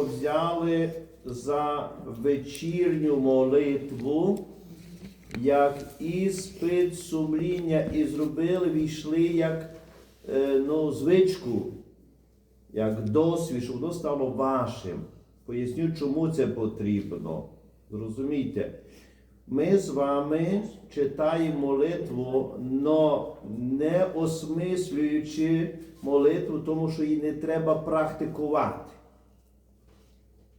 взяли за вечірню молитву, як іспит сумління, і зробили, війшли як е, ну, звичку, як досвід, щоб воно стало вашим. Поясню, чому це потрібно. Зрозумійте, ми з вами читаємо молитву, но не осмислюючи молитву, тому що її не треба практикувати.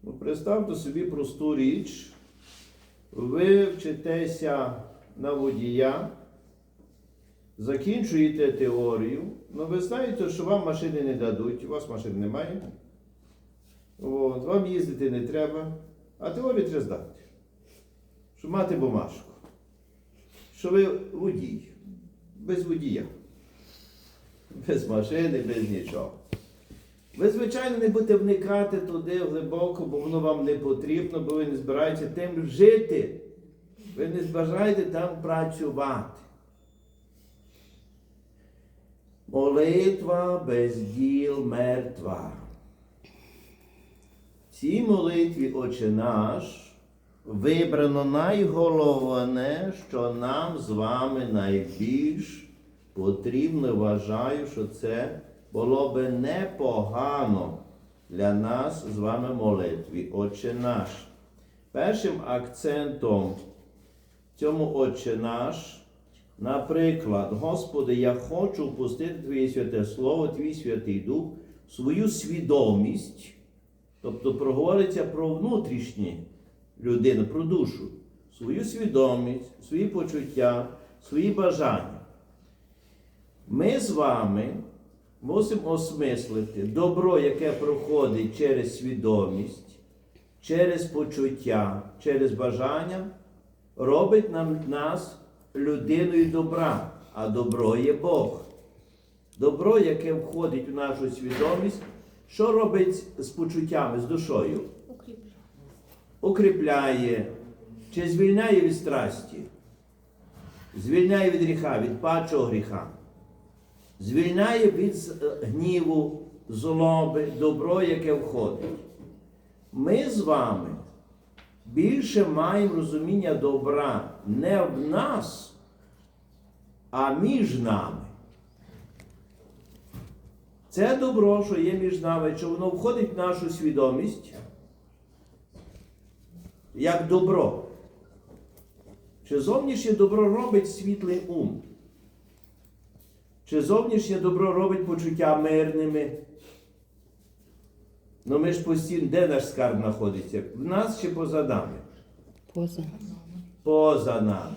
Ну, представте собі просту річ. Ви вчитеся на водія, закінчуєте теорію, але ви знаєте, що вам машини не дадуть, у вас машин немає. От, вам їздити не треба, а теорію треба здати. Щоб мати бумажку. Що ви водій, без водія. Без машини, без нічого. Ви, звичайно, не будете вникати туди глибоко, бо воно вам не потрібно, бо ви не збираєтеся тим жити. Ви не збираєте там працювати. Молитва без діл мертва. В цій молитві Отче наш вибрано найголовне, що нам з вами найбільш потрібно, вважаю, що це було би непогано для нас з вами молитві. Отче наш. Першим акцентом цьому Отче наш, наприклад, Господи, я хочу впустити Твоє святе Слово, Твій Святий Дух, свою свідомість, тобто проговориться про внутрішнє людину, про душу, свою свідомість, свої почуття, свої бажання. Ми з вами мусимо осмислити. Добро, яке проходить через свідомість, через почуття, через бажання, робить нам, нас людиною добра, а добро є Бог. Добро, яке входить в нашу свідомість, що робить з почуттями, з душою? Укріпляє. Чи звільняє від страсті, звільняє від гріха, від падшого гріха звільняє від е, гніву, злоби, добро, яке входить. Ми з вами більше маємо розуміння добра не в нас, а між нами. Це добро, що є між нами, що воно входить в нашу свідомість як добро. Чи зовнішнє добро робить світлий ум? Чи зовнішнє добро робить почуття мирними? Ну ми ж постійно, де наш скарб знаходиться? В нас чи поза нами? Поза. нами. Поза нами.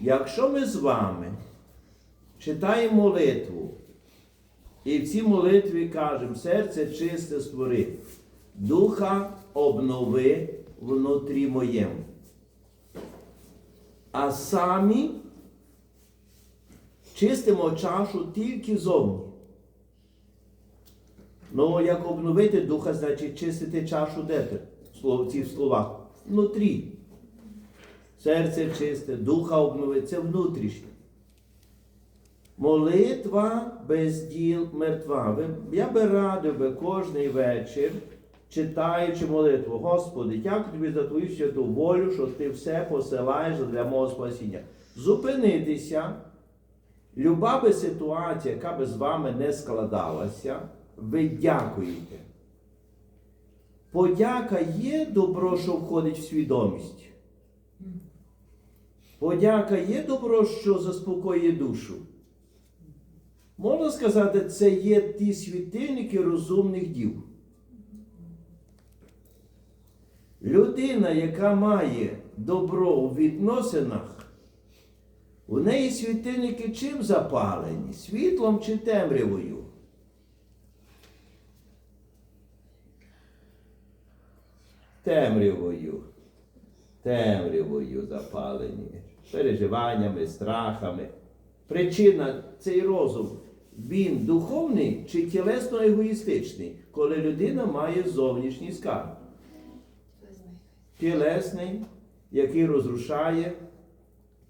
Якщо ми з вами читаємо молитву, і в цій молитві кажемо, серце чисте створи, духа обнови внутрі моєму. А самі чистимо чашу тільки зовні. Ну, як обновити духа, значить чистити чашу де? В цих словах? Внутрі. Серце чисте, духа обновити, це внутрішнє. Молитва без діл мертва. Я би радив би кожний вечір, читаючи молитву, Господи, дякую тобі за твою святу волю, що ти все посилаєш для мого спасіння. Зупинитися. Люба би ситуація, яка би з вами не складалася, ви дякуєте. Подяка є добро, що входить в свідомість. Подяка є добро, що заспокоює душу. Можна сказати, це є ті світильники розумних дів. Людина, яка має добро у відносинах, у неї світильники чим запалені? Світлом чи темрявою? Темрявою. Темрявою запалені. Переживаннями, страхами. Причина цей розум. Він духовний чи тілесно егоїстичний, коли людина має зовнішній скарб. Тілесний, який розрушає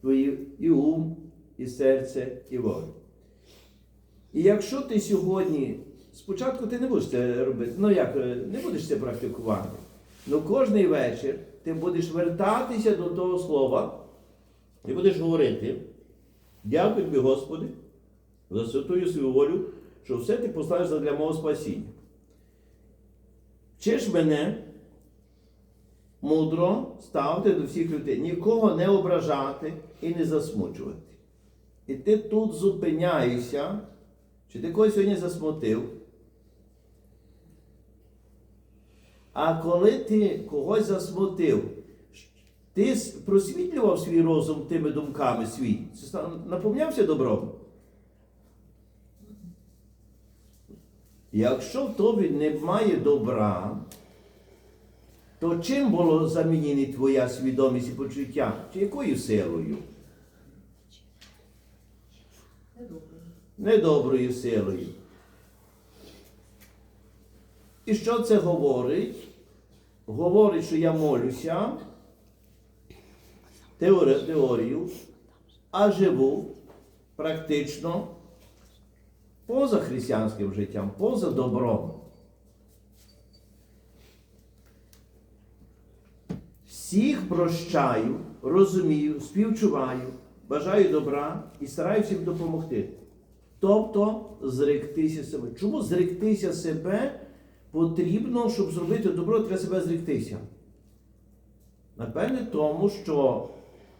твої і ум, і серце, і волю. І якщо ти сьогодні спочатку ти не будеш це робити. Ну як, е, не будеш це практикувати. Ну кожний вечір ти будеш вертатися до того слова і будеш говорити. Дякую тобі, Господи, за святую свою волю, що все ти поставиш для мого спасіння. Вчиш мене мудро ставити до всіх людей, нікого не ображати і не засмучувати. І ти тут зупиняєшся, чи ти когось сьогодні засмутив. А коли ти когось засмутив, ти просвітлював свій розум тими думками свій, наповнявся добром. Якщо в тобі немає добра, то чим було замінені твоя свідомість і почуття? Чи якою силою? Недоброю силою. І що це говорить? Говорить, що я молюся, теорію, а живу практично поза християнським життям, поза добром. Всіх прощаю, розумію, співчуваю, бажаю добра і стараюся їм допомогти. Тобто зректися себе. Чому зректися себе потрібно, щоб зробити добро, треба себе зректися? Напевне, тому що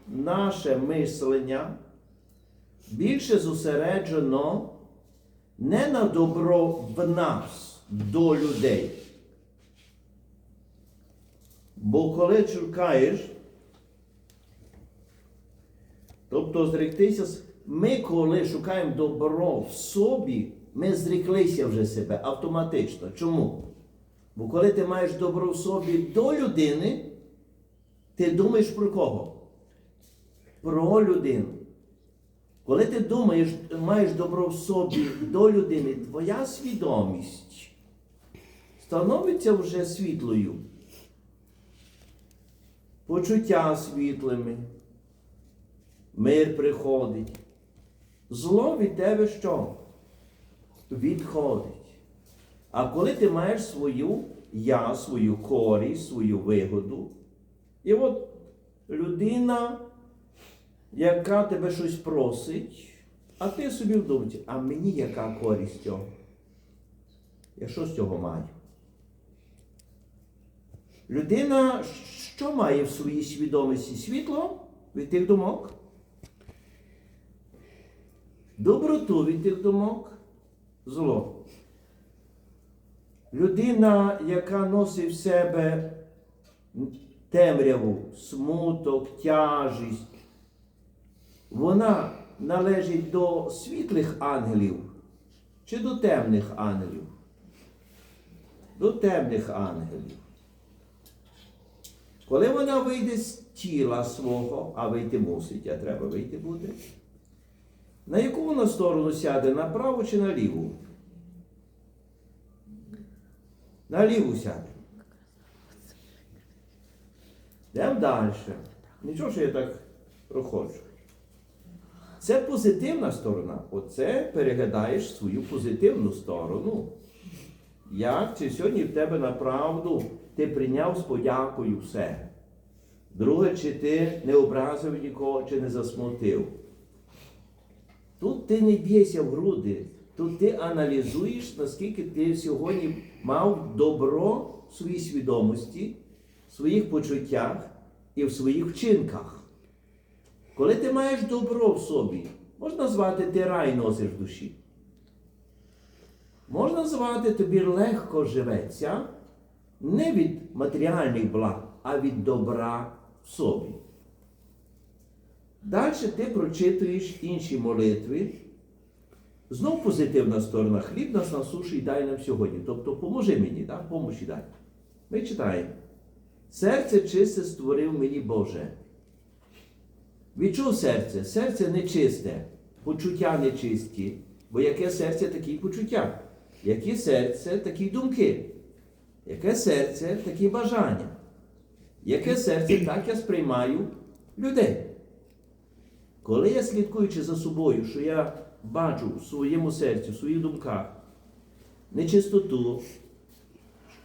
наше мислення більше зосереджено не на добро в нас до людей. Бо коли шукаєш, тобто зректися, ми коли шукаємо добро в собі, ми зреклися вже себе автоматично. Чому? Бо коли ти маєш добро в собі до людини, ти думаєш про кого? Про людину. Коли ти думаєш, маєш добро в собі до людини, твоя свідомість становиться вже світлою, почуття світлими, мир приходить. Зло від тебе що? Відходить. А коли ти маєш свою я, свою користь, свою вигоду, і от людина яка тебе щось просить, а ти собі в а мені яка користь цього? Я що з цього маю? Людина що має в своїй свідомості? Світло від тих думок? Доброту від тих думок? Зло. Людина, яка носить в себе темряву, смуток, тяжість, вона належить до світлих ангелів чи до темних ангелів? До темних ангелів. Коли вона вийде з тіла свого, а вийти мусить, а треба вийти буде, на яку вона сторону сяде, на праву чи на ліву? На ліву сяде. Йдемо далі. Нічого, що я так проходжу. Це позитивна сторона. Оце переглядаєш свою позитивну сторону. Як чи сьогодні в тебе направду ти прийняв з подякою все? Друге, чи ти не образив нікого, чи не засмутив? Тут ти не б'єшся в груди, тут ти аналізуєш, наскільки ти сьогодні мав добро в своїй свідомості, в своїх почуттях і в своїх вчинках. Коли ти маєш добро в собі, можна назвати ти рай носиш в душі. Можна назвати тобі легко живеться не від матеріальних благ, а від добра в собі. Далі ти прочитуєш інші молитви. Знов позитивна сторона. Хліб нас насуший дай нам сьогодні. Тобто поможи мені, так? помощі дай. Ми читаємо. Серце чисте створив мені Боже. Відчув серце, серце нечисте, почуття нечисті. Бо яке серце, такі почуття. Яке серце, такі думки. Яке серце, такі бажання. Яке серце, так я сприймаю людей. Коли я слідкуючи за собою, що я бачу в своєму серці, в своїх думках, нечистоту,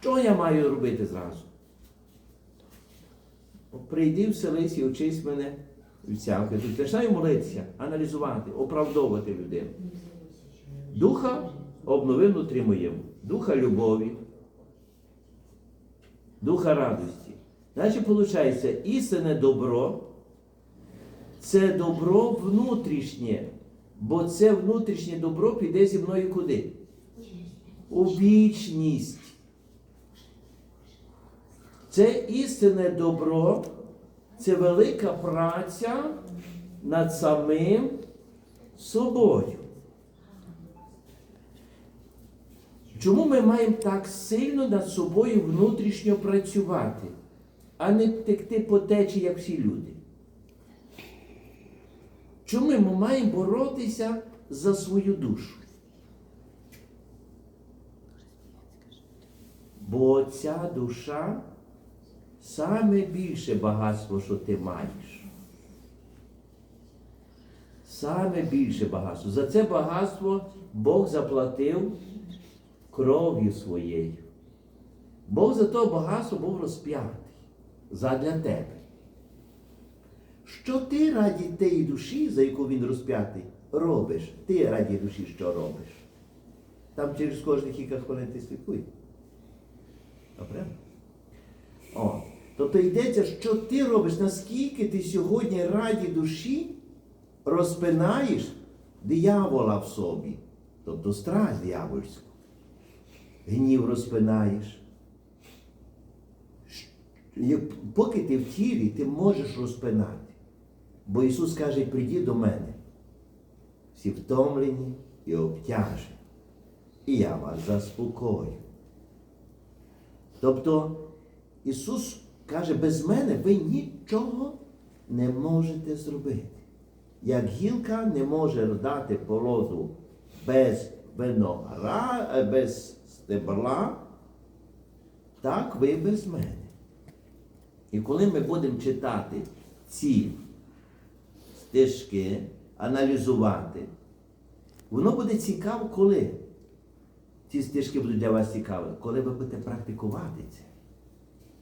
що я маю робити зразу? Прийди в селись і очись мене цявки. Починаю молитися, аналізувати, оправдовувати людину. Духа обнови внутрі моєму, духа любові, духа радості. Значить, виходить, істинне добро це добро внутрішнє, бо це внутрішнє добро піде зі мною куди? У вічність. Це істинне добро, це велика праця над самим собою. Чому ми маємо так сильно над собою внутрішньо працювати, а не текти по течі, як всі люди? Чому ми маємо боротися за свою душу? Бо ця душа саме більше багатство, що ти маєш. Саме більше багатство. За це багатство Бог заплатив кров'ю своєю. Бог за то багатство був розп'ятий задля тебе. Що ти раді тієї душі, за яку він розп'ятий, робиш? Ти раді душі що робиш? Там через кожні кілька хвилин ти слідкуй. Добре? О. Тобто йдеться, що ти робиш, наскільки ти сьогодні раді душі розпинаєш диявола в собі, тобто страсть диявольську. Гнів розпинаєш. Поки ти в тілі, ти можеш розпинати. Бо Ісус каже, прийди до мене, всі втомлені і обтяжені, і я вас заспокою. Тобто Ісус каже, без мене ви нічого не можете зробити. Як гілка не може дати породу без виногра, е, без стебла, так ви без мене. І коли ми будемо читати ці стежки, аналізувати, воно буде цікаво, коли ці стежки будуть для вас цікаві, коли ви будете практикувати це.